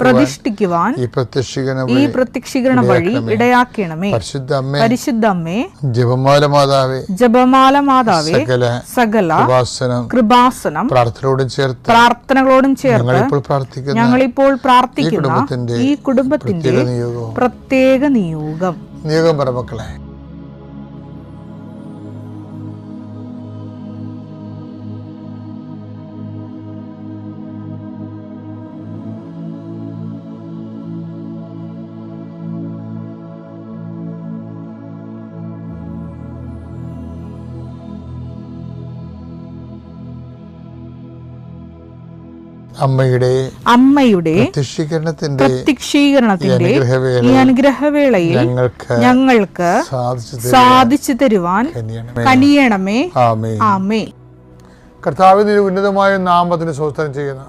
പ്രതിഷ്ഠിക്കുവാൻ ഈ പ്രത്യക്ഷീകരണ വഴി ഇടയാക്കണമേ. പരിശുദ്ധ അമ്മേ പരിശുദ്ധ അമ്മേ ജപമാല മാതാവേ ജപമാല മാതാവേ സകല സകല കൃപാസനം കൃപാസനം പ്രാർത്ഥനയോടും ചേർത്ത് പ്രാർത്ഥനകളോടും ചേർത്ത് ഞങ്ങളിപ്പോൾ പ്രാർത്ഥിക്കുന്ന ഞങ്ങളിപ്പോൾ ഈ പ്രാർത്ഥിക്കുന്ന കുടുംബത്തിന്റെ ഈ കുടുംബത്തിന്റെ പ്രത്യേക പ്രത്യേക നിയോഗം. നിയോഗം പറ മക്കളെ. അമ്മയുടെ അമ്മയുടെ പ്രത്യക്ഷീകരണത്തിന്റെ ഈ അനുഗ്രഹവേളയിൽ ഞങ്ങൾക്ക് സാധിച്ചു തരുവാൻ കനിയണമേ. ആമേ കർത്താവിന്റെ ഉന്നതമായ നാമത്തിന് സ്വസ്ത്രം ചെയ്യുന്നു.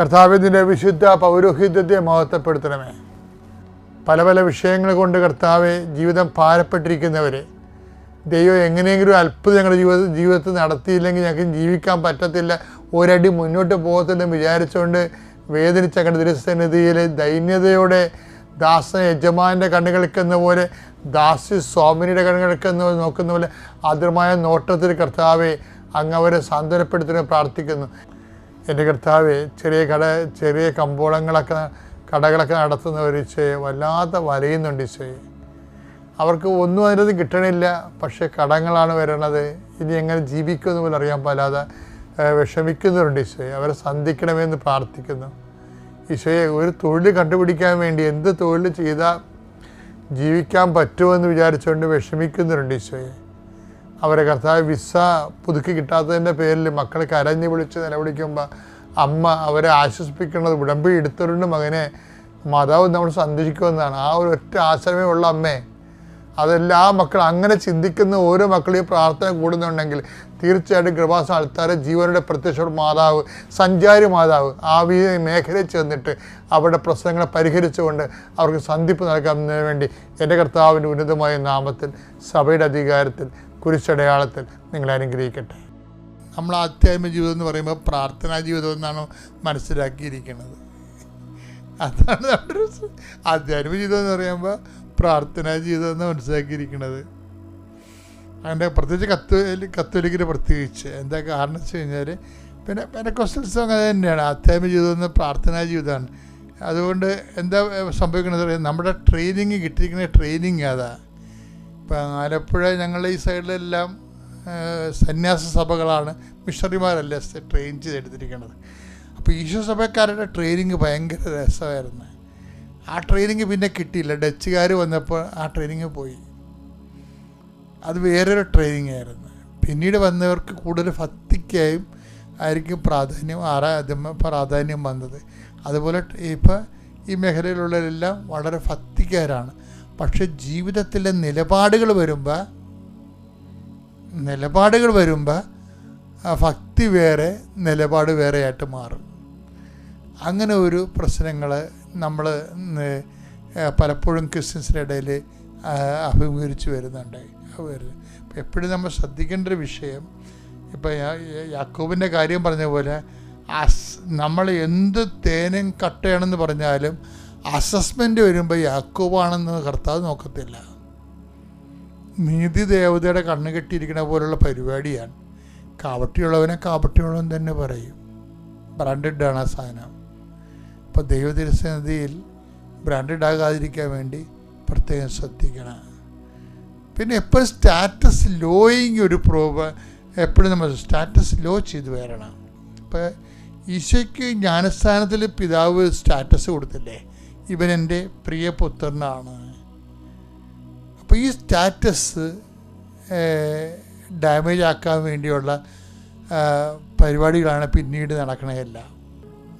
കർത്താവിന്റെ വിശുദ്ധ പൗരോഹിത്യത്തെ മഹത്വപ്പെടുത്തണമേ. പല പല വിഷയങ്ങൾ കൊണ്ട് കർത്താവെ ജീവിതം ഭാരപ്പെട്ടിരിക്കുന്നവരെ ദൈവം എങ്ങനെയെങ്കിലും അത്ഭുതം ഞങ്ങളുടെ ജീവിത ജീവിതത്തിൽ നടത്തിയില്ലെങ്കിൽ ഞങ്ങൾക്ക് ജീവിക്കാൻ പറ്റത്തില്ല. ഒരടി മുന്നോട്ട് പോകത്തില്ലെന്ന് വിചാരിച്ചുകൊണ്ട് വേദനിച്ച ഞങ്ങളുടെ തിരുസന്നിധിയിൽ ദൈന്യതയോടെ ദാസ യജമാന്റെ കണ്ണുകൾക്കെന്ന പോലെ ദാസി സ്വാമിനിയുടെ കണ്ണുകൾക്കെന്ന പോലെ നോക്കുന്ന പോലെ ആദ്യമായ നോട്ടത്തിൽ കർത്താവെ അങ്ങ് അവരെ സാന്ത്വനപ്പെടുത്തുന്ന പ്രാർത്ഥിക്കുന്നു. എന്റെ കർത്താവെ ചെറിയ കട ചെറിയ കമ്പോളങ്ങളൊക്കെ കടകളൊക്കെ നടത്തുന്നവർ ഈശോയെ വല്ലാതെ വലയുന്നുണ്ട് ഈശോയെ. അവർക്ക് ഒന്നും അതിനത് കിട്ടണില്ല. പക്ഷേ കടങ്ങളാണ് വരണത്. ഇനി എങ്ങനെ ജീവിക്കുമെന്ന് പോലും അറിയാൻ പാലാതെ വിഷമിക്കുന്നവരുണ്ട് ഈശോയെ. അവരെ സന്ധിക്കണമെന്ന് പ്രാർത്ഥിക്കുന്നു. ഈശോയെ ഒരു തൊഴിൽ കണ്ടുപിടിക്കാൻ വേണ്ടി എന്ത് തൊഴിൽ ചെയ്താൽ ജീവിക്കാൻ പറ്റുമെന്ന് വിചാരിച്ചുകൊണ്ട് വിഷമിക്കുന്നവരുണ്ട് ഈശോയെ. അവരെ കർത്താവ് വിസ പുതുക്കി കിട്ടാത്തതിന്റെ പേരിൽ മക്കൾ കരഞ്ഞു വിളിച്ച് നിലവിളിക്കുമ്പോൾ അമ്മ അവരെ ആശ്വസിപ്പിക്കുന്നത് ഉടമ്പി എടുത്തവരുണ്ട് മകനെ മാതാവ് നമ്മൾ സന്ദർശിക്കുമെന്നാണ് ആ ഒരു ഒറ്റ ആശ്രമേ ഉള്ള അമ്മേ. അതെല്ലാ മക്കളും അങ്ങനെ ചിന്തിക്കുന്ന ഓരോ മക്കളും ഈ പ്രാർത്ഥന കൂടുന്നുണ്ടെങ്കിൽ തീർച്ചയായിട്ടും കൃപാസ ആൾക്കാർ ജീവനുടെ പ്രത്യക്ഷ മാതാവ് സഞ്ചാരി മാതാവ് ആ മേഖലയിൽ ചെന്നിട്ട് അവരുടെ പ്രശ്നങ്ങളെ പരിഹരിച്ചുകൊണ്ട് അവർക്ക് സന്ധിപ്പ് നൽകുന്നതിന് വേണ്ടി എന്റെ കർത്താവിന്റെ ഉന്നതമായ നാമത്തിൽ സഭയുടെ അധികാരത്തിൽ കുരിശടയാളത്തിൽ നിങ്ങളെ അനുഗ്രഹിക്കട്ടെ. നമ്മൾ ആധ്യാത്മിക ജീവിതം എന്ന് പറയുമ്പോൾ പ്രാർത്ഥനാ ജീവിതം എന്നാണ് മനസ്സിലാക്കിയിരിക്കുന്നത്. അതാണ് നമ്മുടെ ആധ്യാത്മിക ജീവിതം എന്ന് പറയുമ്പോൾ പ്രാർത്ഥനാ ജീവിതം എന്ന് മനസ്സിലാക്കിയിരിക്കുന്നത് അതിന്റെ പ്രത്യേകിച്ച് കത്തോലി കത്തോലിക്കിന് പ്രത്യേകിച്ച്. എന്താ കാരണം വെച്ച് കഴിഞ്ഞാൽ പിന്നെ പെനക്കോസ്റ്റൽസും അങ്ങനെ തന്നെയാണ്. അത്യാമ ജീവിതം പ്രാർത്ഥനാ ജീവിതമാണ്. അതുകൊണ്ട് എന്താ സംഭവിക്കുന്നത് നമ്മുടെ ട്രെയിനിങ് കിട്ടിയിരിക്കുന്ന ട്രെയിനിങ് അതാ. ഇപ്പം ആലപ്പുഴ ഞങ്ങളുടെ ഈ സൈഡിലെല്ലാം സന്യാസ സഭകളാണ്. മിഷണറിമാരല്ല ട്രെയിൻ ചെയ്തെടുത്തിരിക്കുന്നത് അപ്പോൾ ഈശോ സഭക്കാരുടെ ട്രെയിനിങ് ഭയങ്കര രസമായിരുന്നു. ആ ട്രെയിനിങ് പിന്നെ കിട്ടിയില്ല. ഡച്ചുകാർ വന്നപ്പോൾ ആ ട്രെയിനിങ് പോയി. അത് വേറൊരു ട്രെയിനിങ് ആയിരുന്നു. പിന്നീട് വന്നവർക്ക് കൂടുതൽ ഭക്തിക്കായും ആയിരിക്കും പ്രാധാന്യം ആരാധന പ്രാധാന്യം വന്നത്. അതുപോലെ ഇപ്പോൾ ഈ മേഖലയിലുള്ളവരെല്ലാം വളരെ ഭക്തിക്കാരാണ്. പക്ഷെ ജീവിതത്തിലെ നിലപാടുകൾ വരുമ്പോൾ നിലപാടുകൾ വരുമ്പോൾ ഭക്തി വേറെ നിലപാട് വേറെയായിട്ട് മാറും. അങ്ങനെ ഒരു പ്രശ്നങ്ങൾ നമ്മൾ പലപ്പോഴും ക്രിസ്ത്യൻസിന്റെ ഇടയിൽ അഭിമുഖീകരിച്ച് വരുന്നുണ്ട്. എപ്പോഴും നമ്മൾ ശ്രദ്ധിക്കേണ്ട ഒരു വിഷയം ഇപ്പം യാക്കൂബിന്റെ കാര്യം പറഞ്ഞ പോലെ അസ് നമ്മൾ എന്ത് തേനും കട്ടയാണെന്ന് പറഞ്ഞാലും അസസ്മെന്റ് വരുമ്പോൾ യാക്കൂബാണെന്ന് കർത്താവ് നോക്കത്തില്ല. നീതി ദേവതയുടെ കണ്ണ് കെട്ടിയിരിക്കുന്ന പോലുള്ള പരിപാടിയാണ്. കാവട്ടിയുള്ളവനെ കാവട്ടിയുള്ളവൻ തന്നെ പറയും. ബ്രാൻഡഡ് ആണ് ആ സാധനം. അപ്പോൾ ദൈവദിനസന്നിധിയിൽ ബ്രാൻഡഡ് ആകാതിരിക്കാൻ വേണ്ടി പ്രത്യേകം ശ്രദ്ധിക്കണം. പിന്നെ എപ്പോഴും സ്റ്റാറ്റസ് ലോയിങ് ഒരു പ്രോബ് എപ്പോഴും നമ്മൾ സ്റ്റാറ്റസ് ലോ ചെയ്ത് വരണം. ഇപ്പോൾ ഈശോയ്ക്ക് ജ്ഞാനസ്ഥാനത്തിൽ പിതാവ് സ്റ്റാറ്റസ് കൊടുത്തില്ലേ? ഇവൻ എന്റെ പ്രിയപുത്രനാണ് അപ്പോൾ ഈ സ്റ്റാറ്റസ് ഡാമേജ് ആക്കാൻ വേണ്ടിയുള്ള പരിപാടികളാണ് പിന്നീട് നടക്കണതെല്ലാം.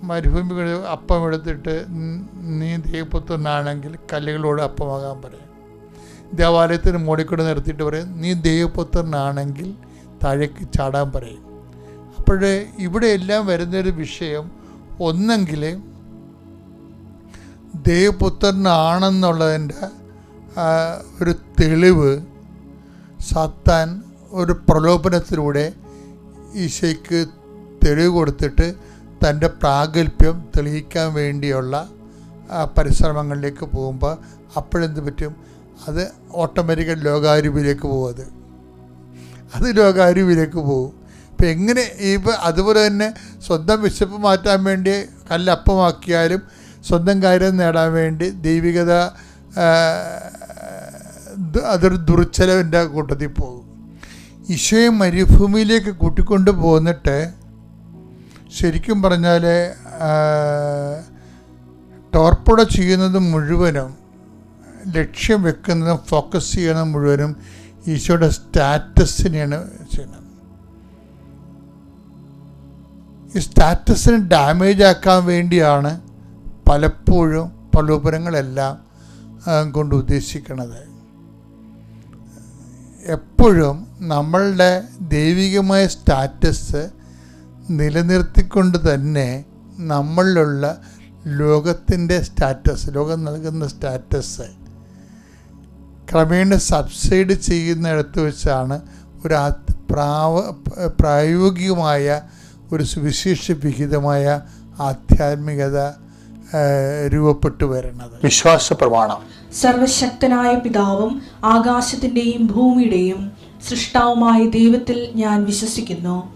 മരുഭൂമി അപ്പം എടുത്തിട്ട് നീ ദൈവപുത്രനാണെങ്കിൽ കല്ലുകളോട് അപ്പമാകാൻ പറയും. ദേവാലയത്തിന് മോടിക്കൂടെ നിർത്തിയിട്ട് പറയും നീ ദൈവപുത്രനാണെങ്കിൽ താഴേക്ക് ചാടാൻ പറയും. അപ്പോഴേ ഇവിടെ എല്ലാം വരുന്നൊരു വിഷയം ഒന്നെങ്കിൽ ദൈവപുത്രനാണെന്നുള്ളതിന്റെ ഒരു തെളിവ് സത്താൻ ഒരു പ്രലോഭനത്തിലൂടെ ഈശോയ്ക്ക് തെളിവ് കൊടുത്തിട്ട് തന്റെ പ്രാഗൽഭ്യം തെളിയിക്കാൻ വേണ്ടിയുള്ള പരിശ്രമങ്ങളിലേക്ക് പോകുമ്പോൾ അപ്പോഴെന്ത് പറ്റും? അത് ഓട്ടോമാറ്റിക്കൽ ലോകാരൂപിലേക്ക് പോകും അത്. അത് ലോകാരൂപിലേക്ക് പോകും. ഇപ്പം എങ്ങനെ ഇപ്പോൾ അതുപോലെ തന്നെ സ്വന്തം വിശപ്പ് മാറ്റാൻ വേണ്ടി കല്ലപ്പമാക്കിയാലും സ്വന്തം കാര്യം നേടാൻ വേണ്ടി ദൈവികത അതൊരു ദുർച്ചലവിന്റെ കൂട്ടത്തിൽ പോകും. ഈശോയെ മരുഭൂമിയിലേക്ക് കൂട്ടിക്കൊണ്ട് പോന്നിട്ട് ശരിക്കും പറഞ്ഞാൽ ടോർപ്പുട ചെയ്യുന്നത് മുഴുവനും ലക്ഷ്യം വെക്കുന്നതും ഫോക്കസ് ചെയ്യുന്നത് മുഴുവനും ഈശോയുടെ സ്റ്റാറ്റസിനെയാണ് ചെയ്യുന്നത്. ഈ സ്റ്റാറ്റസിന് ഡാമേജ് ആക്കാൻ വേണ്ടിയാണ് പലപ്പോഴും പ്രലോഭനങ്ങളെല്ലാം കൊണ്ട് ഉദ്ദേശിക്കുന്നത് എപ്പോഴും നമ്മളുടെ ദൈവികമായ സ്റ്റാറ്റസ് നിലനിർത്തിക്കൊണ്ട് തന്നെ നമ്മളിലുള്ള ലോകത്തിന്റെ സ്റ്റാറ്റസ് ലോകം നൽകുന്ന സ്റ്റാറ്റസ് ക്രമേണ സബ്സൈഡ് ചെയ്യുന്നിടത്ത് വെച്ചാണ് ഒരു പ്രാവ പ്രായോഗികമായ ഒരു സുവിശേഷ വിഹിതമായ ആധ്യാത്മികത രൂപപ്പെട്ടു വരുന്നത്. വിശ്വാസ പ്രമാണം. സർവശക്തനായ പിതാവും ആകാശത്തിന്റെയും ഭൂമിയുടെയും സൃഷ്ടാവുമായ ദൈവത്തിൽ ഞാൻ വിശ്വസിക്കുന്നു.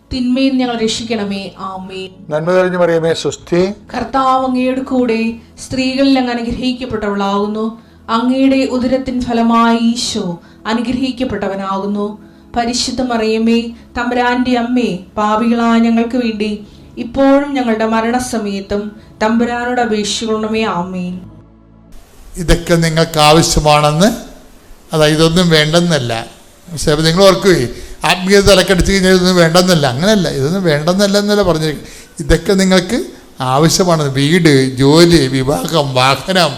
തിന്മയിൽ ഞങ്ങൾ രക്ഷിക്കണമേ. ആമേ നന്മ തെളിഞ്ഞു പറയുമേ സുസ്ഥി കർത്താവ് അങ്ങയുടെ കൂടെ സ്ത്രീകളിൽ അങ്ങ് അനുഗ്രഹിക്കപ്പെട്ടവളാകുന്നു. അങ്ങയുടെ ഉദരത്തിൻ ഫലമായി ഈശോ അനുഗ്രഹിക്കപ്പെട്ടവനാകുന്നു. പരിശുദ്ധ മറിയമ്മേ തമ്പുരാന്റെ അമ്മേ പാപികളായ ഞങ്ങൾക്ക് വേണ്ടി ഇപ്പോഴും ഞങ്ങളുടെ മരണസമയത്തും തമ്പുരാനോട് അപേക്ഷിക്കണമേ. ആമേൻ. ഇതൊക്കെ നിങ്ങൾക്ക് ആവശ്യമാണെന്ന് അതായത് ഇതൊന്നും വേണ്ടെന്നല്ല. നിങ്ങൾ ഓർക്കുകയെ ആത്മീയ തലക്കടിച്ച് കഴിഞ്ഞാൽ ഇതൊന്നും വേണ്ടെന്നല്ല. അങ്ങനെയല്ല ഇതൊന്നും വേണ്ടെന്നല്ല എന്നല്ല പറഞ്ഞിരിക്കുന്നത്. ഇതൊക്കെ നിങ്ങൾക്ക് ആവശ്യമാണ്. വീട് ജോലി വിവാഹം വാഹനം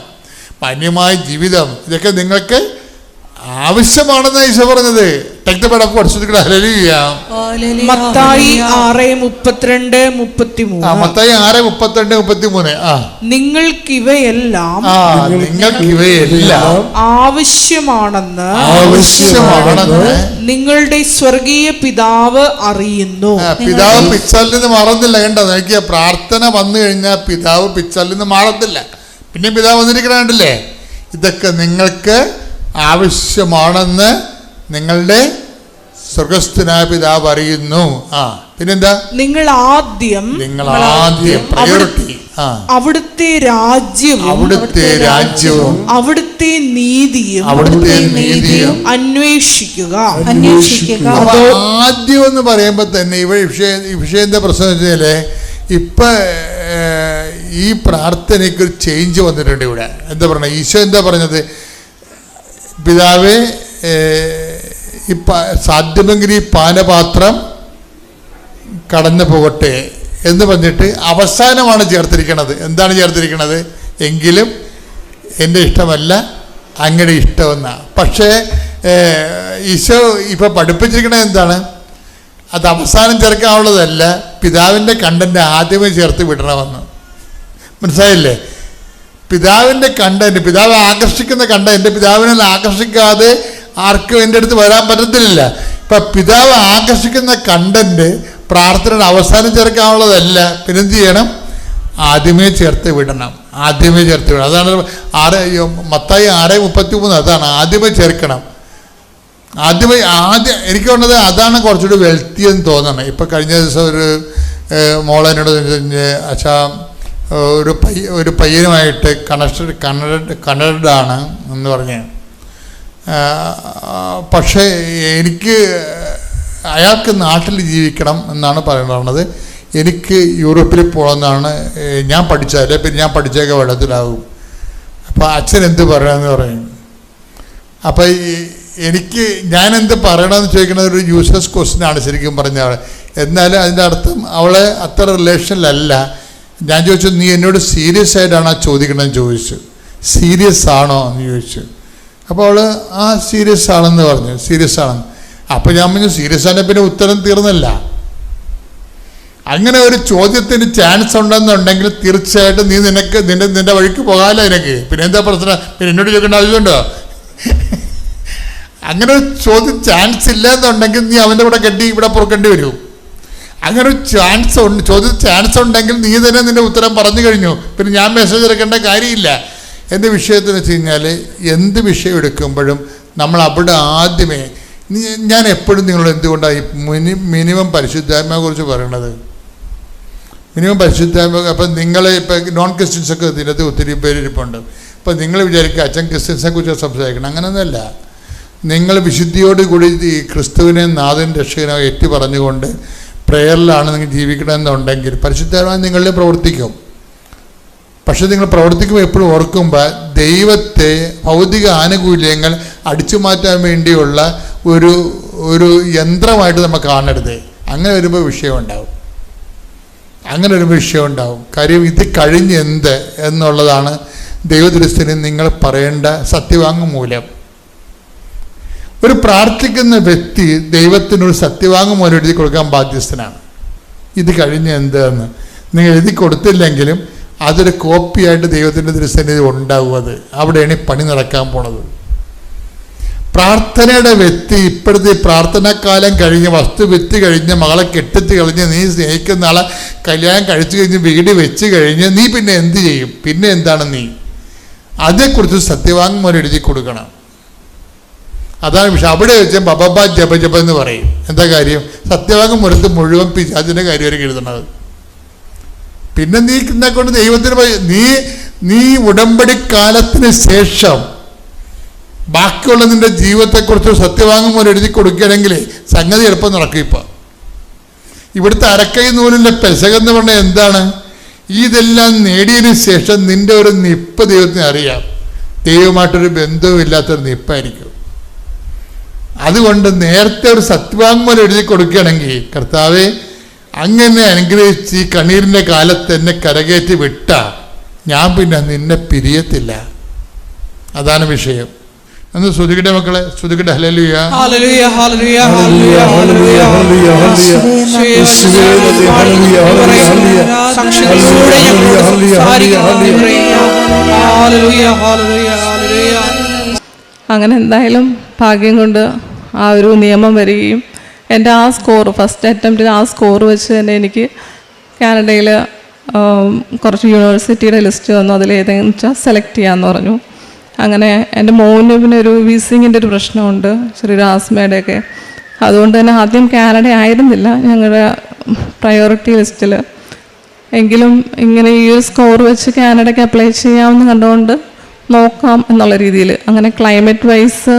മാന്യമായ ജീവിതം. ഇതൊക്കെ നിങ്ങൾക്ക് ആവശ്യമാണെന്ന് ഈശോ പറഞ്ഞത്. മത്തായി ആറ് മുപ്പത്തിരണ്ട് ആ മുപ്പത്തിമൂന്ന് മത്തായി ആറ് മുപ്പത്തിരണ്ട് നിങ്ങൾക്ക് ഇവയെല്ലാം ആവശ്യമാണെന്ന് ആവശ്യമാണെന്ന് നിങ്ങളുടെ സ്വർഗീയ പിതാവ് അറിയുന്നു. പിതാവ് പിച്ചാലിൽ നിന്ന് മാറുന്നില്ല. കണ്ടോ? നോക്കിയ പ്രാർത്ഥന വന്നു കഴിഞ്ഞാൽ പിതാവ് പിച്ചാലിൽ നിന്ന് മാറത്തില്ല. പിന്നെ പിതാവ് വന്നിരിക്കണ കണ്ടില്ലേ? ഇതൊക്കെ നിങ്ങൾക്ക് ആവശ്യമാണെന്ന് നിങ്ങളുടെ സ്വർഗസ്ഥനായ പിതാവ് അറിയുന്നു. ആ പിന്നെന്താ? നിങ്ങൾ ആദ്യം നിങ്ങൾ ആദ്യം പ്രയോറിറ്റി ആ. അവിടുത്തെ രാജ്യവും അവിടുത്തെ രാജ്യവും അവിടുത്തെ നീതിയും അവിടുത്തെ നീതിയും അന്വേഷിക്കുക. അന്വേഷിക്കുക. ആദ്യം എന്ന് പറയുമ്പോൾ തന്നെ ഇവ ഈ വിഷയം ഈ വിഷയം പ്രശ്നം വെച്ചാൽ ഇപ്പൊ ഈ പ്രാർത്ഥനയ്ക്ക് ഒരു ചേഞ്ച് വന്നിട്ടുണ്ട് ഇവിടെ. എന്താ പറഞ്ഞ ഈശോ എന്താ പറഞ്ഞത്? പിതാവേ ഈ സാധ്യമെങ്കിൽ ഈ പാനപാത്രം കടന്നു പോകട്ടെ എന്ന് പറഞ്ഞിട്ട് അവസാനമാണ് ചേർത്തിരിക്കുന്നത് എന്താണ് ചേർത്തിരിക്കുന്നത് എങ്കിലും എന്റെ ഇഷ്ടമല്ല അങ്ങയുടെ ഇഷ്ടമെന്ന. പക്ഷേ ഈശോ ഇപ്പോൾ പഠിപ്പിച്ചിരിക്കണത് എന്താണ്? അത് അവസാനം ചേർക്കാനുള്ളതല്ല പിതാവിന്റെ കണ്ടന്റ് ആദ്യമേ ചേർത്ത് വിടണമെന്ന്. മനസ്സിലായില്ലേ? പിതാവിന്റെ കണ്ടന്റ് പിതാവ് ആകർഷിക്കുന്ന കണ്ട എന്റെ പിതാവിനെ ആകർഷിക്കാതെ ആർക്കും എന്റെ അടുത്ത് വരാൻ പറ്റത്തില്ല. ഇപ്പം പിതാവ് ആകർഷിക്കുന്ന കണ്ടന്റ് പ്രാർത്ഥനയുടെ അവസാനം ചേർക്കാനുള്ളതല്ല പിന്നെന്ത് ചെയ്യണം? ആദ്യമേ ചേർത്ത് വിടണം ആദ്യമേ ചേർത്ത് വിടണം. അതാണ് ആറ് മത്തായി ആറ് മുപ്പത്തി മൂന്ന് അതാണ് ആദ്യമേ ചേർക്കണം. ആദ്യമേ ആദ്യം എനിക്ക് തോന്നുന്നത് അതാണ് കുറച്ചുകൂടി വെൽത്തി എന്ന് തോന്നണം. ഇപ്പം കഴിഞ്ഞ ദിവസം ഒരു ഏഹ്, മോൾ എന്നോട് ചോദിച്ചു, അച്ഛാ ഒരു പയ്യ ഒരു പയ്യനുമായിട്ട് കണക്ഷൻ കണക്ട് കണക്റ്റഡ് ആണ് എന്ന് പറഞ്ഞ്. പക്ഷേ എനിക്ക് അയാൾക്ക് നാട്ടിൽ ജീവിക്കണം എന്നാണ് പറയുന്നത് എനിക്ക് യൂറോപ്പിൽ പോകണമെന്നാണ് ഞാൻ പഠിച്ചാലേ പിന്നെ ഞാൻ പഠിച്ചേക്കെ വെള്ളത്തിലാകും. അപ്പോൾ അച്ഛൻ എന്ത് പറയണമെന്ന് പറയും? അപ്പോൾ ഈ എനിക്ക് ഞാൻ എന്ത് പറയണമെന്ന് ചോദിക്കുന്നത് ഒരു യൂസ്ലെസ് ക്വസ്റ്റ്യൻ ആണ് ശരിക്കും പറഞ്ഞാൽ എന്നാലും അതിന്റെ അർത്ഥം അവളെ അത്ര റിലേഷനിലല്ല ഞാൻ ചോദിച്ചു നീ എന്നോട് സീരിയസ് ആയിട്ടാണ് ആ ചോദിക്കണമെന്ന് ചോദിച്ചു. സീരിയസ് ആണോ? എന്ന് ചോദിച്ചു. അപ്പോൾ അവൾ ആ സീരിയസ് ആണെന്ന് പറഞ്ഞു. സീരിയസ് ആണെന്ന് അപ്പോൾ ഞാൻ പറഞ്ഞു സീരിയസ് ആണെങ്കിൽ പിന്നെ ഉത്തരം തീർന്നല്ല. അങ്ങനെ ഒരു ചോദ്യത്തിന് ചാൻസ് ഉണ്ടെന്നുണ്ടെങ്കിൽ തീർച്ചയായിട്ടും നീ നിനക്ക് നിന്റെ നിന്റെ വഴിക്ക് പോകാമല്ലോ നിനക്ക്. പിന്നെ എന്താ പ്രശ്നം? പിന്നെ എന്നോട് ചോദിക്കേണ്ട ആവശ്യമുണ്ടോ? അങ്ങനെ ഒരു ചോദ്യം ചാൻസ് ഇല്ല എന്നുണ്ടെങ്കിൽ നീ അവന്റെ കൂടെ കെട്ടി ഇവിടെ പുറക്കേണ്ടി വരും. അങ്ങനെ ചാൻസ് ഉണ്ട്. ചോദ്യം ചാൻസ് ഉണ്ടെങ്കിൽ നീ തന്നെ നിന്റെ ഉത്തരം പറഞ്ഞു കഴിഞ്ഞു. പിന്നെ ഞാൻ മെസ്സേജ് എടുക്കേണ്ട കാര്യമില്ല. എന്റെ വിഷയത്തിന് വെച്ച് കഴിഞ്ഞാൽ എന്ത് വിഷയം എടുക്കുമ്പോഴും നമ്മൾ അവിടെ ആദ്യമേ ഞാൻ എപ്പോഴും നിങ്ങളോട് എന്തുകൊണ്ടാണ് ഈ മിനി മിനിമം പരിശുദ്ധാത്മയെ കുറിച്ച് പറയണത്? മിനിമം പരിശുദ്ധാത്മ അപ്പം നിങ്ങൾ ഇപ്പം നോൺ ക്രിസ്ത്യൻസൊക്കെ ഇതിനകത്ത് ഒത്തിരി പേരിരിപ്പുണ്ട്. അപ്പം നിങ്ങൾ വിചാരിക്കുക അച്ഛൻ ക്രിസ്ത്യൻസിനെ കുറിച്ച് സംസാരിക്കണം. അങ്ങനെയൊന്നുമല്ല. നിങ്ങൾ വിശുദ്ധിയോട് കൂടി ഈ ക്രിസ്തുവിനെ നാഥൻ രക്ഷകനോ എത്തി പറഞ്ഞുകൊണ്ട് പ്രേയറിലാണ് നിങ്ങൾ ജീവിക്കണമെന്നുണ്ടെങ്കിൽ പരിശുദ്ധമായി നിങ്ങളിൽ പ്രവർത്തിക്കും. പക്ഷെ നിങ്ങൾ പ്രവർത്തിക്കുമ്പോൾ എപ്പോഴും ഓർക്കുമ്പോൾ ദൈവത്തെ ഭൗതിക ആനുകൂല്യങ്ങൾ അടിച്ചു മാറ്റാൻ വേണ്ടിയുള്ള ഒരു ഒരു യന്ത്രമായിട്ട് നമ്മൾ കാണരുത്. അങ്ങനെ വരുമ്പോൾ വിഷയം ഉണ്ടാവും. അങ്ങനെ ഒരു വിഷയം ഉണ്ടാവും. കാര്യം ഇത് കഴിഞ്ഞ് എന്ത് എന്നുള്ളതാണ് ദൈവദൃശ്യന് നിങ്ങൾ പറയേണ്ട സത്യവാങ്മൂലം. ഒരു പ്രാർത്ഥിക്കുന്ന വ്യക്തി ദൈവത്തിനൊരു സത്യവാങ്മൂലം എഴുതി കൊടുക്കാൻ ബാധ്യസ്ഥനാണ്. ഇത് കഴിഞ്ഞ് എന്ത് എന്ന് നിങ്ങൾ എഴുതി കൊടുത്തില്ലെങ്കിലും അതൊരു കോപ്പിയായിട്ട് ദൈവത്തിന്റെ ദൃശ്യനിധി ഉണ്ടാവും അത് അവിടെയാണ് പണി നടക്കാൻ പോണത്. പ്രാർത്ഥനയുടെ വ്യക്തി ഇപ്പോഴത്തെ പ്രാർത്ഥനാക്കാലം കഴിഞ്ഞ് വസ്തു വിറ്റ് കഴിഞ്ഞ് മകളെ കെട്ടിച്ച് കളഞ്ഞ് നീ സ്നേഹിക്കുന്ന ആളെ കല്യാണം കഴിച്ചു കഴിഞ്ഞ് വീട് വെച്ച് കഴിഞ്ഞ് നീ പിന്നെ എന്ത് ചെയ്യും? പിന്നെ എന്താണ് നീ? അതേക്കുറിച്ച് സത്യവാങ്മൂലം എഴുതി കൊടുക്കണം. അതാണ് വിഷയം അവിടെ വെച്ച് ബബബ ജപ ജപ എന്ന് പറയും. എന്താ കാര്യം? സത്യവാങ്മൂലത്ത് മുഴുവൻ പിശാചിന്റെ കാര്യമായിരിക്കും എഴുതുന്നത് പിന്നെ നീ എന്നെ കൊണ്ട് ദൈവത്തിന് നീ നീ ഉടമ്പടി കാലത്തിന് ശേഷം ബാക്കിയുള്ള നിന്റെ ജീവിതത്തെക്കുറിച്ച് പോലെ എഴുതി കൊടുക്കുകയാണെങ്കിൽ സംഗതി എളുപ്പം നടക്കും ഇപ്പം. ഇവിടുത്തെ അരക്കൈ നൂലിന്റെ എന്ന് പറഞ്ഞാൽ എന്താണ്? ഇതെല്ലാം നേടിയതിന് ശേഷം നിന്റെ ഒരു നിപ്പ് ദൈവത്തിന് അറിയാം. ദൈവമായിട്ടൊരു ബന്ധവുമില്ലാത്തൊരു നിപ്പായിരിക്കും. അതുകൊണ്ട് നേരത്തെ ഒരു സത്യവാങ്മൂലം എഴുതി കൊടുക്കുകയാണെങ്കിൽ കർത്താവെ അങ്ങനെ അനുഗ്രഹിച്ച് ഈ കണ്ണീരിന്റെ കാലത്ത് എന്നെ കരകയറ്റി വിട്ട ഞാൻ പിന്നെ നിന്നെ പിരിയത്തില്ല. അതാണ് വിഷയം. അന്ന് ശ്രുതിക്കട്ടെ മക്കളെ ശ്രുതിക്കട്ടെ ഹലലുയ. അങ്ങനെ എന്തായാലും ഭാഗ്യം കൊണ്ട് ആ ഒരു നിയമം വരികയും എന്റെ ആ സ്കോർ ഫസ്റ്റ് അറ്റംപ്റ്റിൽ ആ സ്കോർ വെച്ച് തന്നെ എനിക്ക് കാനഡയിൽ കുറച്ച് യൂണിവേഴ്സിറ്റിയുടെ ലിസ്റ്റ് വന്നു. അതിൽ ഏതെങ്കിലും വെച്ചാൽ സെലക്ട് ചെയ്യാമെന്ന് പറഞ്ഞു. അങ്ങനെ എന്റെ മോന് പിന്നെ ഒരു വിസിങ്ങിന്റെ ഒരു പ്രശ്നമുണ്ട് ചെറിയൊരു ആസ്മയുടെയൊക്കെ. അതുകൊണ്ട് തന്നെ ആദ്യം കാനഡ ആയിരുന്നില്ല ഞങ്ങളുടെ പ്രയോറിറ്റി ലിസ്റ്റിൽ എങ്കിലും ഇങ്ങനെ ഈ ഒരു സ്കോർ വെച്ച് കാനഡയ്ക്ക് അപ്ലൈ ചെയ്യാമെന്ന് കണ്ടുകൊണ്ട് നോക്കാം എന്നുള്ള രീതിയിൽ. അങ്ങനെ ക്ലൈമറ്റ് വൈസ്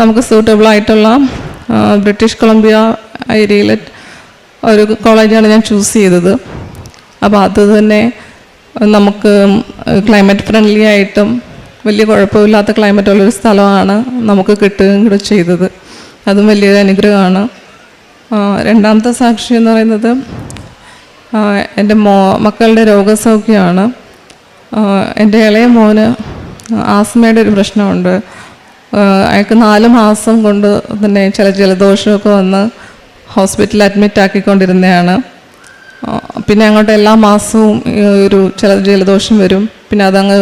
നമുക്ക് സൂട്ടബിൾ ആയിട്ടുള്ള ബ്രിട്ടീഷ് കൊളംബിയ ഏരിയയിലെ ഒരു കോളേജാണ് ഞാൻ ചൂസ് ചെയ്തത്. അപ്പോൾ അത് തന്നെ നമുക്ക് ക്ലൈമറ്റ് ഫ്രണ്ട്ലി ആയിട്ടും വലിയ കുഴപ്പമില്ലാത്ത ക്ലൈമറ്റ് ഉള്ളൊരു സ്ഥലമാണ് നമുക്ക് കിട്ടുകയും കൂടെ ചെയ്തത്. അതും വലിയൊരു അനുഗ്രഹമാണ്. രണ്ടാമത്തെ സാക്ഷി എന്ന് പറയുന്നത് എന്റെ മോ മക്കളുടെ രോഗസൗഖ്യമാണ്. എന്റെ ഇളയ മോന് ആസ്മയുടെ ഒരു പ്രശ്നമുണ്ട്. അയാൾക്ക് നാല് മാസം കൊണ്ട് തന്നെ ചില ജലദോഷമൊക്കെ വന്ന് ഹോസ്പിറ്റലിൽ അഡ്മിറ്റ് ആക്കിക്കൊണ്ടിരുന്നതാണ് പിന്നെ അങ്ങോട്ട് എല്ലാ മാസവും ഒരു ചില ജലദോഷം വരും. പിന്നെ അതങ്ങ്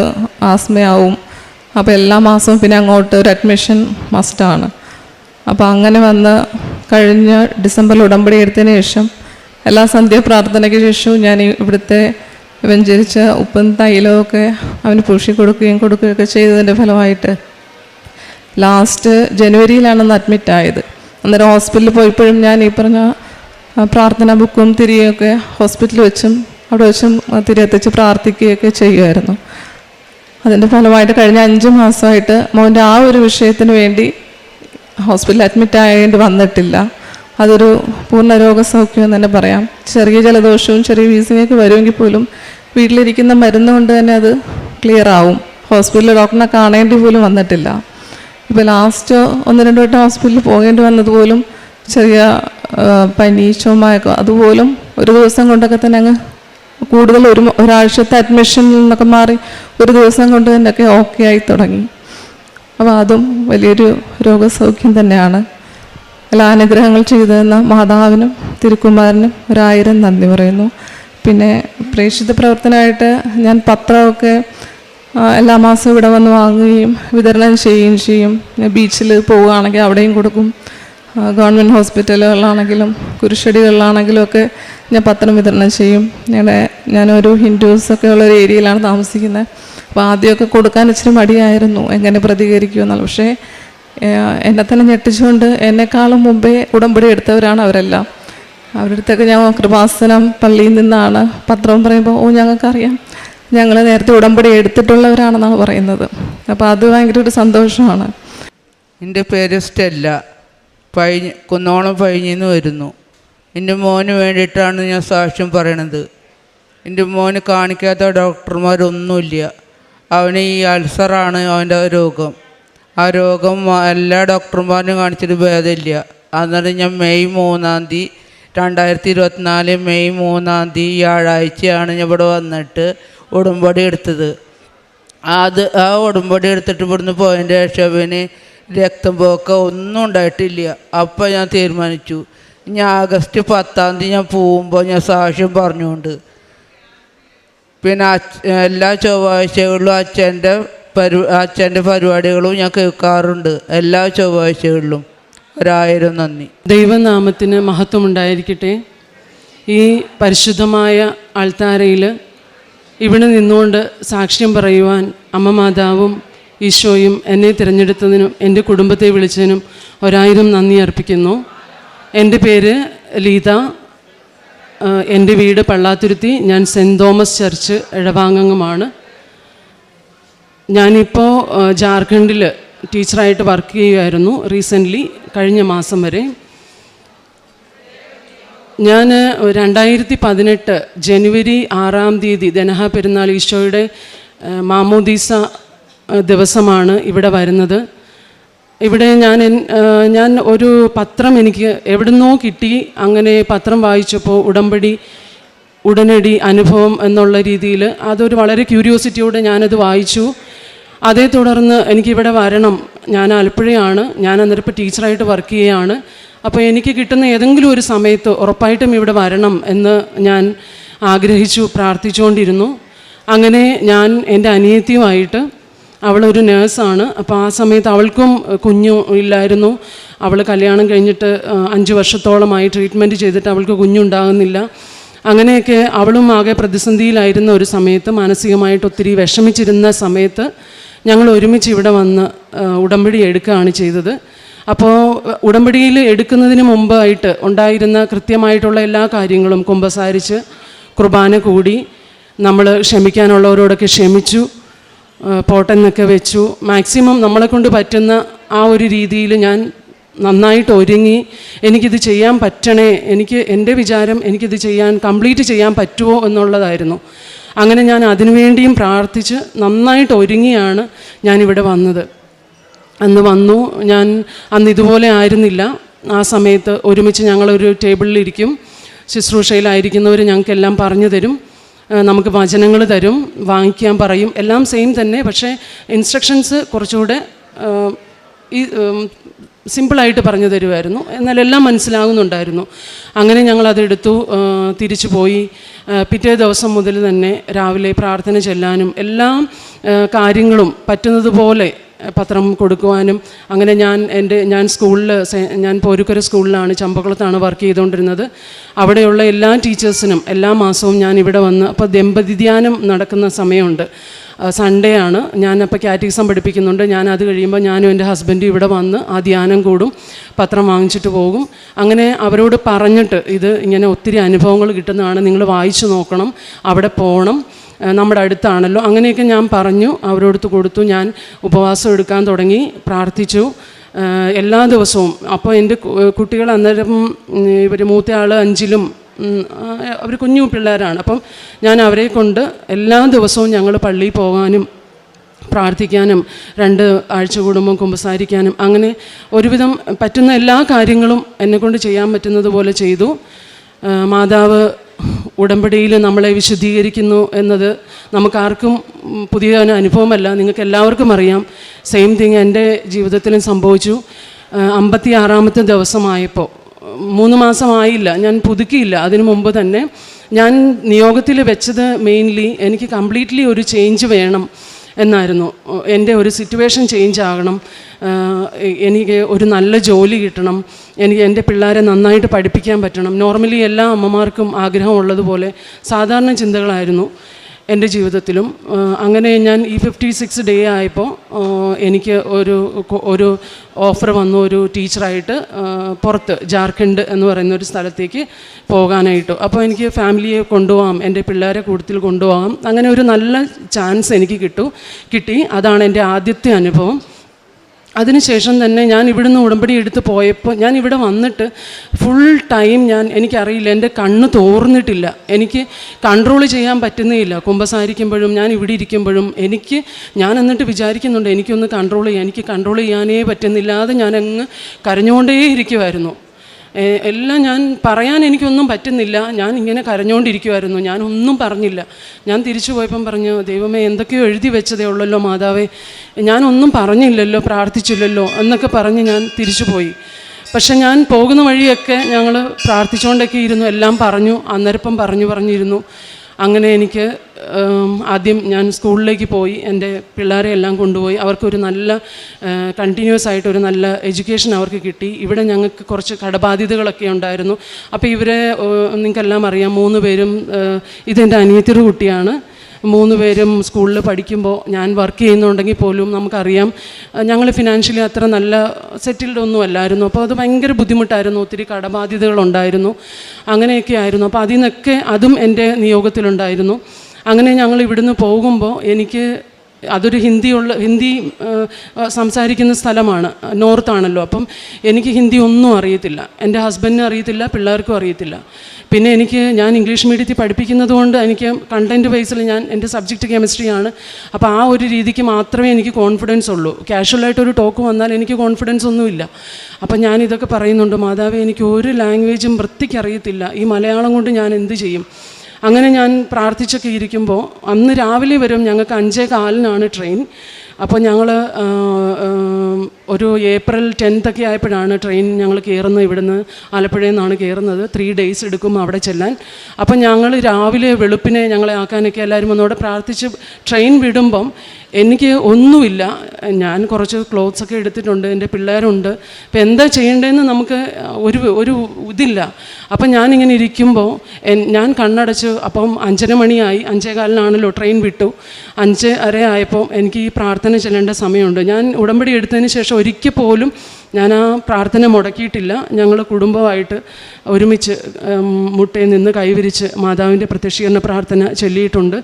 ആസ്മയാവും. അപ്പോൾ എല്ലാ മാസവും പിന്നെ അങ്ങോട്ട് ഒരു അഡ്മിഷൻ മസ്റ്റാണ് അപ്പോൾ അങ്ങനെ വന്ന് കഴിഞ്ഞ ഡിസംബറിൽ ഉടമ്പടി എടുത്തതിന് ശേഷം എല്ലാ സന്ധ്യ പ്രാർത്ഥനയ്ക്ക് ശേഷവും ഞാൻ ഇവിടുത്തെ വെഞ്ചരിച്ച ഉപ്പും തൈലവും ഒക്കെ അവന് പൂഷി കൊടുക്കുകയും കൊടുക്കുകയൊക്കെ ചെയ്തതിന്റെ ഫലമായിട്ട് ലാസ്റ്റ് ജനുവരിയിലാണെന്ന് അഡ്മിറ്റ് ആയത്. അന്നേരം ഹോസ്പിറ്റലിൽ പോയപ്പോഴും ഞാൻ ഈ പറഞ്ഞ പ്രാർത്ഥന ബുക്കും തിരികെയൊക്കെ ഹോസ്പിറ്റലിൽ വെച്ചും അവിടെ വെച്ചും തിരികെത്തിച്ച് പ്രാർത്ഥിക്കുകയൊക്കെ ചെയ്യുമായിരുന്നു. അതിന്റെ ഫലമായിട്ട് കഴിഞ്ഞ അഞ്ച് മാസമായിട്ട് മോന്റെ ആ ഒരു വിഷയത്തിന് വേണ്ടി ഹോസ്പിറ്റലിൽ അഡ്മിറ്റ് ആയേണ്ടി വന്നിട്ടില്ല. അതൊരു പൂർണ രോഗസൗഖ്യം എന്ന് തന്നെ പറയാം. ചെറിയ ജലദോഷവും ചെറിയ വീസിങ്ങൊക്കെ വരുമെങ്കിൽ പോലും വീട്ടിലിരിക്കുന്ന മരുന്ന് കൊണ്ട് തന്നെ അത് ക്ലിയർ ആവും. ഹോസ്പിറ്റലിൽ ഡോക്ടറിനെ കാണേണ്ടി പോലും വന്നിട്ടില്ല. ഇപ്പോൾ ലാസ്റ്റ് ഒന്ന് രണ്ട് വട്ടം ഹോസ്പിറ്റലിൽ പോകേണ്ടി വന്നത് പോലും ചെറിയ പനി ചുമയൊക്കെ അതുപോലും ഒരു ദിവസം കൊണ്ടൊക്കെ തന്നെ അങ്ങ് കൂടുതൽ ഒരു ഒരാഴ്ചത്തെ അഡ്മിഷനിൽ നിന്നൊക്കെ മാറി ഒരു ദിവസം കൊണ്ട് തന്നെയൊക്കെ ഓക്കെ ആയി തുടങ്ങി. അപ്പോൾ അതും വലിയൊരു രോഗസൗഖ്യം തന്നെയാണ്. എല്ലാ അനുഗ്രഹങ്ങൾ ചെയ്തതെന്ന മാതാവിനും തിരുക്കുമാരനും ഒരായിരം നന്ദി പറയുന്നു. പിന്നെ പ്രേക്ഷിത പ്രവർത്തനമായിട്ട് ഞാൻ പത്രമൊക്കെ എല്ലാ മാസവും ഇവിടെ വന്ന് വാങ്ങുകയും വിതരണം ചെയ്യുകയും ചെയ്യും. ബീച്ചിൽ പോവുകയാണെങ്കിൽ അവിടെയും കൊടുക്കും. ഗവൺമെന്റ് ഹോസ്പിറ്റലുകളിലാണെങ്കിലും കുരിശടികളിലാണെങ്കിലും ഒക്കെ ഞാൻ പത്രം വിതരണം ചെയ്യും. ഞങ്ങളുടെ ഞാനൊരു ഹിന്ദുസൊക്കെ ഉള്ള ഒരു ഏരിയയിലാണ് താമസിക്കുന്നത്. അപ്പോൾ ആദ്യമൊക്കെ കൊടുക്കാൻ ഇച്ചിരി മടിയായിരുന്നു എങ്ങനെ പ്രതികരിക്കുമെന്നുള്ള പക്ഷേ എന്നെ തന്നെ ഞെട്ടിച്ചുകൊണ്ട് എന്നെക്കാളും മുമ്പേ ഉടമ്പടി എടുത്തവരാണ് അവരെല്ലാം. അവരുടെ അടുത്തൊക്കെ ഞാൻ കൃപാസനം പള്ളിയിൽ നിന്നാണ് പത്രം പറയുമ്പോൾ ഓ ഞങ്ങൾക്കറിയാം. ഞങ്ങൾ നേരത്തെ ഉടമ്പടി എടുത്തിട്ടുള്ളവരാണെന്നാണ് പറയുന്നത്. അപ്പോൾ അത് ഭയങ്കര ഒരു സന്തോഷമാണ്. എന്റെ പേര് സ്റ്റെല്ല. പഴിഞ്ഞ് കുന്നോളം പഴിഞ്ഞിന്ന് വരുന്നു. എന്റെ മോന് വേണ്ടിയിട്ടാണ് ഞാൻ സാക്ഷ്യം പറയണത്. എന്റെ മോന് കാണിക്കാത്ത ഡോക്ടർമാരൊന്നുമില്ല. അവന് ഈ അൾസറാണ് അവന്റെ രോഗം. ആ രോഗം എല്ലാ ഡോക്ടർമാരും കാണിച്ചിട്ട് ഭേദമില്ല. അന്നേരം ഞാൻ മെയ് മൂന്നാം തീയതി രണ്ടായിരത്തി ഇരുപത്തിനാല് മെയ് മൂന്നാം തീയതി വ്യാഴാഴ്ചയാണ് ഞാൻ ഇവിടെ വന്നിട്ട് ഉടമ്പടി എടുത്തത് അത് ആ ഉടമ്പടി എടുത്തിട്ട് ഇവിടുന്ന് പോയതിന്റെ ശേഷം രക്തം പോക്ക ഒന്നും ഉണ്ടായിട്ടില്ല. അപ്പം ഞാൻ തീരുമാനിച്ചു. ഞാൻ ആഗസ്റ്റ് പത്താം തീയതി ഞാൻ പോകുമ്പോൾ ഞാൻ സാക്ഷ്യം പറഞ്ഞുകൊണ്ട്. പിന്നെ എല്ലാ ചൊവ്വാഴ്ചകളിലും അച്ഛന്റെ പരി അച്ഛന്റെ പരിപാടികളും ഞാൻ കേൾക്കാറുണ്ട്. എല്ലാ ചൊവ്വാഴ്ചകളിലും. ഒരായിരം നന്ദി. ദൈവനാമത്തിന് മഹത്വമുണ്ടായിരിക്കട്ടെ. ഈ പരിശുദ്ധമായ ആൾത്താരയിൽ ഇവിടെ നിന്നുകൊണ്ട് സാക്ഷ്യം പറയുവാൻ അമ്മ മാതാവും ഈശോയും എന്നെ തിരഞ്ഞെടുത്തതിനും എന്റെ കുടുംബത്തെ വിളിച്ചതിനും ഒരായിരം നന്ദി അർപ്പിക്കുന്നു. എന്റെ പേര് ലീത. എന്റെ വീട് പള്ളാത്തുരുത്തി. ഞാൻ സെന്റ് തോമസ് ചർച്ച് ഇടവാംഗമാണ് ഞാനിപ്പോൾ ജാർഖണ്ഡിൽ ടീച്ചറായിട്ട് വർക്ക് ചെയ്യുമായിരുന്നു റീസെന്റ്ലി കഴിഞ്ഞ മാസം വരെ. ഞാൻ രണ്ടായിരത്തി പതിനെട്ട് ജനുവരി ആറാം തീയതി ദനഹ പെരുന്നാൾ ഈശോയുടെ മാമോദീസ ദിവസമാണ് ഇവിടെ വരുന്നത്. ഇവിടെ ഞാൻ ഞാൻ ഒരു പത്രം എനിക്ക് എവിടുന്നോ കിട്ടി. അങ്ങനെ പത്രം വായിച്ചപ്പോൾ ഉടമ്പടി ഉടനടി അനുഭവം എന്നുള്ള രീതിയിൽ അതൊരു വളരെ ക്യൂരിയോസിറ്റിയോടെ ഞാനത് വായിച്ചു. അതേ തുടർന്ന് എനിക്കിവിടെ വരണം. ഞാൻ ആലപ്പുഴയാണ്. ഞാൻ അന്നേരം ഇപ്പോൾ ടീച്ചറായിട്ട് വർക്ക് ചെയ്യുകയാണ് അപ്പോൾ എനിക്ക് കിട്ടുന്ന ഏതെങ്കിലും ഒരു സമയത്ത് ഉറപ്പായിട്ടും ഇവിടെ വരണം എന്ന് ഞാൻ ആഗ്രഹിച്ചു പ്രാർത്ഥിച്ചുകൊണ്ടിരുന്നു. അങ്ങനെ ഞാൻ എന്റെ അനിയത്തിയുമായിട്ട് അവളൊരു നേഴ്സാണ്. അപ്പോൾ ആ സമയത്ത് അവൾക്കും കുഞ്ഞു ഇല്ലായിരുന്നു. അവൾ കല്യാണം കഴിഞ്ഞിട്ട് അഞ്ച് വർഷത്തോളമായി ട്രീറ്റ്മെന്റ് ചെയ്തിട്ട് അവൾക്ക് കുഞ്ഞുണ്ടാകുന്നില്ല. അങ്ങനെയൊക്കെ അവളും ആകെ പ്രതിസന്ധിയിലായിരുന്ന ഒരു സമയത്ത് മാനസികമായിട്ട് ഒത്തിരി വിഷമിച്ചിരുന്ന സമയത്ത് ഞങ്ങൾ ഒരുമിച്ച് ഇവിടെ വന്ന് ഉടമ്പടി എടുക്കുകയാണ് ചെയ്തത്. അപ്പോൾ ഉടമ്പടിയിൽ എടുക്കുന്നതിന് മുമ്പായിട്ട് ഉണ്ടായിരുന്ന കൃത്യമായിട്ടുള്ള എല്ലാ കാര്യങ്ങളും കുമ്പസാരിച്ച് കുർബാന കൂടി നമ്മൾ ക്ഷമിക്കാനുള്ളവരോടൊക്കെ ക്ഷമിച്ചു പോട്ടെന്നൊക്കെ വെച്ചു. മാക്സിമം നമ്മളെ കൊണ്ട് പറ്റുന്ന ആ ഒരു രീതിയിൽ ഞാൻ നന്നായിട്ട് ഒരുങ്ങി. എനിക്കിത് ചെയ്യാൻ പറ്റണേ എനിക്ക് എന്റെ വിചാരം എനിക്കിത് ചെയ്യാൻ കംപ്ലീറ്റ് ചെയ്യാൻ പറ്റുമോ എന്നുള്ളതായിരുന്നു. അങ്ങനെ ഞാൻ അതിനുവേണ്ടിയും പ്രാർത്ഥിച്ച് നന്നായിട്ട് ഒരുങ്ങിയാണ് ഞാനിവിടെ വന്നത്. അന്ന് വന്നു. ഞാൻ അന്ന് ഇതുപോലെ ആയിരുന്നില്ല. ആ സമയത്ത് ഒരുമിച്ച് ഞങ്ങളൊരു ടേബിളിലിരിക്കും. ശുശ്രൂഷയിലായിരിക്കുന്നവർ ഞങ്ങൾക്കെല്ലാം പറഞ്ഞു തരും. നമുക്ക് വചനങ്ങൾ തരും വാങ്ങിക്കാൻ പറയും. എല്ലാം സെയിം തന്നെ. പക്ഷേ ഇൻസ്ട്രക്ഷൻസ് കുറച്ചുകൂടെ ഈ സിമ്പിളായിട്ട് പറഞ്ഞു തരുമായിരുന്നു. എന്നാൽ എല്ലാം മനസ്സിലാകുന്നുണ്ടായിരുന്നു. അങ്ങനെ ഞങ്ങളതെടുത്തു. തിരിച്ചു പോയി. പിറ്റേ ദിവസം മുതൽ തന്നെ രാവിലെ പ്രാർത്ഥന ചെല്ലാനും എല്ലാ കാര്യങ്ങളും പറ്റുന്നത് പോലെ പത്രം കൊടുക്കുവാനും. അങ്ങനെ ഞാൻ എന്റെ ഞാൻ സ്കൂളിൽ ഞാൻ പോരുക്കര സ്കൂളിലാണ് ചമ്പക്കുളത്താണ് വർക്ക് ചെയ്തുകൊണ്ടിരുന്നത്. അവിടെയുള്ള എല്ലാ ടീച്ചേഴ്സിനും എല്ലാ മാസവും ഞാൻ ഇവിടെ വന്ന് അപ്പോൾ ദമ്പതി ധ്യാനം നടക്കുന്ന സമയമുണ്ട്. സൺഡേ ആണ്. ഞാൻ അപ്പോൾ കാറ്റീസം പഠിപ്പിക്കുന്നുണ്ട്. ഞാൻ അത് കഴിയുമ്പോൾ ഞാനും എന്റെ ഹസ്ബൻഡും ഇവിടെ വന്ന് ആ ധ്യാനം കൂടും പത്രം വാങ്ങിച്ചിട്ട് പോകും. അങ്ങനെ അവരോട് പറഞ്ഞിട്ട് ഇത് ഇങ്ങനെ ഒത്തിരി അനുഭവങ്ങൾ കിട്ടുന്നതാണ്. നിങ്ങൾ വായിച്ചു നോക്കണം. അവിടെ പോകണം നമ്മുടെ അടുത്താണല്ലോ. അങ്ങനെയൊക്കെ ഞാൻ പറഞ്ഞു അവരോടുത്ത് കൊടുത്തു. ഞാൻ ഉപവാസം എടുക്കാൻ തുടങ്ങി പ്രാർത്ഥിച്ചു. എല്ലാ ദിവസവും. അപ്പോൾ എന്റെ കുട്ടികൾ അന്നേരം ഇവർ മൂത്തയാൾ അഞ്ചിലും അവർ കുഞ്ഞു പിള്ളേരാണ്. അപ്പം ഞാൻ അവരെ കൊണ്ട് എല്ലാ ദിവസവും ഞങ്ങൾ പള്ളിയിൽ പോകാനും പ്രാർത്ഥിക്കാനും രണ്ട് ആഴ്ച കൂടുമ്പം കുമ്പസാരിക്കാനും അങ്ങനെ ഒരുവിധം പറ്റുന്ന എല്ലാ കാര്യങ്ങളും എന്നെക്കൊണ്ട് ചെയ്യാൻ പറ്റുന്നത് പോലെ ചെയ്തു. മാതാവ് ഉടമ്പടിയിൽ നമ്മളെ വിശുദ്ധീകരിക്കുന്നു എന്നത് നമുക്കാർക്കും പുതിയ അനുഭവമല്ല. നിങ്ങൾക്ക് എല്ലാവർക്കും അറിയാം. സെയിം തിങ് എന്റെ ജീവിതത്തിലും സംഭവിച്ചു. അമ്പത്തി ആറാമത്തെ ദിവസമായപ്പോൾ. മൂന്ന് മാസമായില്ല. ഞാൻ പുതുക്കിയില്ല. അതിനു മുമ്പ് തന്നെ ഞാൻ നിയോഗത്തിൽ വെച്ചത് മെയിൻലി എനിക്ക് കംപ്ലീറ്റ്ലി ഒരു ചേഞ്ച് വേണം എന്നായിരുന്നു. എന്റെ ഒരു സിറ്റുവേഷൻ ചേഞ്ച് ആകണം. എനിക്ക് ഒരു നല്ല ജോലി കിട്ടണം. എനിക്ക് എന്റെ പിള്ളേരെ നന്നായിട്ട് പഠിപ്പിക്കാൻ പറ്റണം. നോർമലി എല്ലാ അമ്മമാർക്കും ആഗ്രഹമുള്ളതുപോലെ സാധാരണ ചിന്തകളായിരുന്നു എന്റെ ജീവിതത്തിലും. അങ്ങനെ ഞാൻ ഈ ഫിഫ്റ്റി സിക്സ് ഡേ ആയപ്പോൾ എനിക്ക് ഒരു ഒരു ഓഫർ വന്നു ഒരു ടീച്ചറായിട്ട് പുറത്ത് ജാർഖണ്ഡ് എന്ന് പറയുന്ന ഒരു സ്ഥലത്തേക്ക് പോകാനായിട്ട്. അപ്പോൾ എനിക്ക് ഫാമിലിയെ കൊണ്ടുപോകാം എന്റെ പിള്ളേരെ കൂടുതൽ കൊണ്ടുപോകാം. അങ്ങനെ ഒരു നല്ല ചാൻസ് എനിക്ക് കിട്ടു കിട്ടി. അതാണ് എന്റെ ആദ്യത്തെ അനുഭവം. അതിനുശേഷം തന്നെ ഞാൻ ഇവിടുന്ന് ഉടമ്പടി എടുത്ത് പോയപ്പോൾ ഞാൻ ഇവിടെ വന്നിട്ട് ഫുൾ ടൈം ഞാൻ എനിക്കറിയില്ല എന്റെ കണ്ണ് തോർന്നിട്ടില്ല. എനിക്ക് കൺട്രോൾ ചെയ്യാൻ പറ്റുന്നേയില്ല. കുമ്പസാരിക്കുമ്പോഴും ഞാൻ ഇവിടെ ഇരിക്കുമ്പോഴും എനിക്ക് ഞാൻ എന്നിട്ട് വിചാരിക്കുന്നുണ്ട് എനിക്കൊന്ന് കൺട്രോൾ ചെയ്യാൻ എനിക്ക് കൺട്രോൾ ചെയ്യാനേ പറ്റുന്നില്ലാതെ ഞാനങ്ങ് കരഞ്ഞുകൊണ്ടേ ഇരിക്കുമായിരുന്നു എല്ലാം ഞാൻ പറയാൻ എനിക്കൊന്നും പറ്റുന്നില്ല. ഞാൻ ഇങ്ങനെ കരഞ്ഞുകൊണ്ടിരിക്കുമായിരുന്നു ഞാൻ ഒന്നും പറഞ്ഞില്ല. ഞാൻ തിരിച്ചു പോയപ്പം പറഞ്ഞു ദൈവമേ എന്തൊക്കെയോ എഴുതി വെച്ചതേ ഉള്ളല്ലോ മാതാവേ. ഞാനൊന്നും പറഞ്ഞില്ലല്ലോ പ്രാർത്ഥിച്ചില്ലല്ലോ എന്നൊക്കെ പറഞ്ഞ് ഞാൻ തിരിച്ചു പോയി. പക്ഷെ ഞാൻ പോകുന്ന വഴിയൊക്കെ ഞങ്ങൾ പ്രാർത്ഥിച്ചുകൊണ്ടൊക്കെ ഇരുന്നു. എല്ലാം പറഞ്ഞു അന്നേരപ്പം പറഞ്ഞു പറഞ്ഞിരുന്നു. അങ്ങനെ എനിക്ക് ആദ്യം ഞാൻ സ്കൂളിലേക്ക് പോയി എന്റെ പിള്ളേരെ എല്ലാം കൊണ്ടുപോയി. അവർക്കൊരു നല്ല കണ്ടിന്യൂസ് ആയിട്ട് ഒരു നല്ല എഡ്യൂക്കേഷൻ അവർക്ക് കിട്ടി. ഇവിടെ ഞങ്ങൾക്ക് കുറച്ച് കടബാധ്യതകളൊക്കെ ഉണ്ടായിരുന്നു. അപ്പോൾ ഇവരെ നിങ്ങൾക്കെല്ലാം അറിയാം മൂന്ന് പേരും ഇതെന്റെ അനിയത്തിയുടെ കുട്ടിയാണ്. മൂന്ന് പേരും സ്കൂളിൽ പഠിക്കുമ്പോൾ ഞാൻ വർക്ക് ചെയ്യുന്നുണ്ടെങ്കിൽ പോലും നമുക്കറിയാം ഞങ്ങൾ ഫിനാൻഷ്യലി അത്ര നല്ല സെറ്റിൽഡ് ഒന്നും അല്ലായിരുന്നു. അപ്പോൾ അത് ഭയങ്കര ബുദ്ധിമുട്ടായിരുന്നു ഒത്തിരി കടബാധ്യതകളുണ്ടായിരുന്നു അങ്ങനെയൊക്കെ ആയിരുന്നു. അപ്പോൾ അതിൽ നിന്നൊക്കെ അതും എന്റെ നിയോഗത്തിലുണ്ടായിരുന്നു. അങ്ങനെ ഞങ്ങൾ ഇവിടുന്ന് പോകുമ്പോൾ എനിക്ക് അതൊരു ഹിന്ദിയുള്ള ഹിന്ദി സംസാരിക്കുന്ന സ്ഥലമാണ് നോർത്താണല്ലോ. അപ്പം എനിക്ക് ഹിന്ദി ഒന്നും അറിയത്തില്ല. എന്റെ ഹസ്ബൻഡിനും അറിയത്തില്ല പിള്ളേർക്കും അറിയത്തില്ല. പിന്നെ എനിക്ക് ഞാൻ ഇംഗ്ലീഷ് മീഡിയത്തിൽ പഠിപ്പിക്കുന്നത് കൊണ്ട് എനിക്ക് കണ്ടന്റ് വൈസിൽ ഞാൻ എന്റെ സബ്ജക്റ്റ് കെമിസ്ട്രിയാണ് അപ്പോൾ ആ ഒരു രീതിക്ക് മാത്രമേ എനിക്ക് കോൺഫിഡൻസ് ഉള്ളൂ. കാഷ്വലായിട്ടൊരു ടോക്ക് വന്നാൽ എനിക്ക് കോൺഫിഡൻസ് ഒന്നുമില്ല അപ്പം ഞാൻ ഇതൊക്കെ പറയുന്നുണ്ട് മാതാവ് എനിക്ക് ഒരു ലാംഗ്വേജും വൃത്തിക്ക് അറിയത്തില്ല. ഈ മലയാളം കൊണ്ട് ഞാൻ എന്ത് ചെയ്യും? അങ്ങനെ ഞാൻ പ്രാർത്ഥിച്ചൊക്കെ ഇരിക്കുമ്പോൾ അന്ന് രാവിലെ വരും ഞങ്ങൾക്ക് അഞ്ചേ കാലിനാണ് ട്രെയിൻ അപ്പോൾ ഞങ്ങൾ ഒരു ഏപ്രിൽ ടെൻത്തൊക്കെ ആയപ്പോഴാണ് ട്രെയിൻ ഞങ്ങൾ കയറുന്നത് ഇവിടുന്ന് ആലപ്പുഴയിൽ നിന്നാണ് കയറുന്നത് ത്രീ ഡേയ്സ് എടുക്കും അവിടെ ചെല്ലാൻ. അപ്പം ഞങ്ങൾ രാവിലെ വെളുപ്പിനെ ഞങ്ങളെ ആക്കാനൊക്കെ എല്ലാവരും ഒന്നുകൂടെ പ്രാർത്ഥിച്ച് ട്രെയിൻ വിടുമ്പം എനിക്ക് ഒന്നുമില്ല. ഞാൻ കുറച്ച് ക്ലോത്ത്സ് ഒക്കെ എടുത്തിട്ടുണ്ട്. എന്റെ പിള്ളേരുണ്ട്. അപ്പം എന്താ ചെയ്യേണ്ടതെന്ന് നമുക്ക് ഒരു ഒരു ഇതില്ല. അപ്പം ഞാനിങ്ങനെ ഇരിക്കുമ്പോൾ ഞാൻ കണ്ണടച്ച് അപ്പം അഞ്ചര മണിയായി. അഞ്ചേകാലിനാണല്ലോ ട്രെയിൻ വിട്ടു. അഞ്ച് അര ആയപ്പോൾ എനിക്ക് ഈ പ്രാർത്ഥന ചെല്ലേണ്ട സമയമുണ്ട്. ഞാൻ ഉടമ്പടി എടുത്തതിന് ശേഷം ഒരിക്കൽ പോലും ഞാൻ ആ പ്രാർത്ഥന മുടക്കിയിട്ടില്ല. ഞങ്ങൾ കുടുംബമായിട്ട് ഒരുമിച്ച് മുട്ടയിൽ നിന്ന് കൈവിരിച്ച് മാതാവിന്റെ പ്രത്യക്ഷീകരണ പ്രാർത്ഥന ചൊല്ലിയിട്ടുണ്ട്.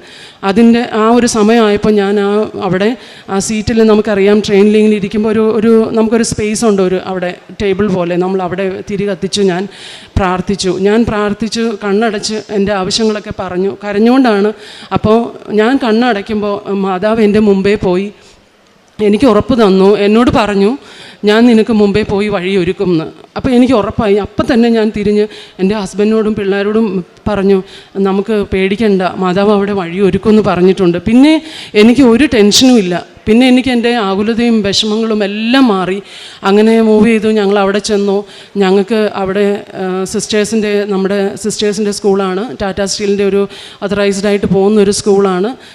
അതിന്റെ ആ ഒരു സമയമായപ്പോൾ ഞാൻ ആ അവിടെ ആ സീറ്റിൽ നമുക്കറിയാം ട്രെയിനിലിങ്ങിൽ ഇരിക്കുമ്പോൾ ഒരു ഒരു നമുക്കൊരു സ്പേസ് ഉണ്ട് ഒരു അവിടെ ടേബിൾ പോലെ. നമ്മൾ അവിടെ തിരി കത്തിച്ചു ഞാൻ പ്രാർത്ഥിച്ചു. ഞാൻ പ്രാർത്ഥിച്ചു കണ്ണടച്ച് എന്റെ ആവശ്യങ്ങളൊക്കെ പറഞ്ഞു. കരഞ്ഞുകൊണ്ടാണ് അപ്പോൾ ഞാൻ കണ്ണടയ്ക്കുമ്പോൾ മാതാവ് എന്റെ മുമ്പേ പോയി. എനിക്ക് ഉറപ്പ് തന്നു. എന്നോട് പറഞ്ഞു ഞാൻ നിനക്ക് മുമ്പേ പോയി വഴി ഒരുക്കും എന്ന് അപ്പോൾ എനിക്ക് ഉറപ്പായി. അപ്പം തന്നെ ഞാൻ തിരിഞ്ഞ് എന്റെ ഹസ്ബൻഡിനോടും പിള്ളേരോടും പറഞ്ഞു നമുക്ക് പേടിക്കണ്ട മാതാവ് അവിടെ വഴി ഒരുക്കും എന്ന് പറഞ്ഞിട്ടുണ്ട്. പിന്നെ എനിക്ക് ഒരു ടെൻഷനും ഇല്ല. പിന്നെ എനിക്ക് എന്റെ ആകുലതയും വിഷമങ്ങളും എല്ലാം മാറി. അങ്ങനെ മൂവ് ചെയ്തു. ഞങ്ങൾ അവിടെ ചെന്നു. ഞങ്ങൾക്ക് അവിടെ സിസ്റ്റേഴ്സിന്റെ നമ്മുടെ സിസ്റ്റേഴ്സിന്റെ സ്കൂളാണ് ടാറ്റാ സ്റ്റീലിന്റെ ഒരു അതറൈസ്ഡ് ആയിട്ട് പോകുന്ന ഒരു സ്കൂളാണ്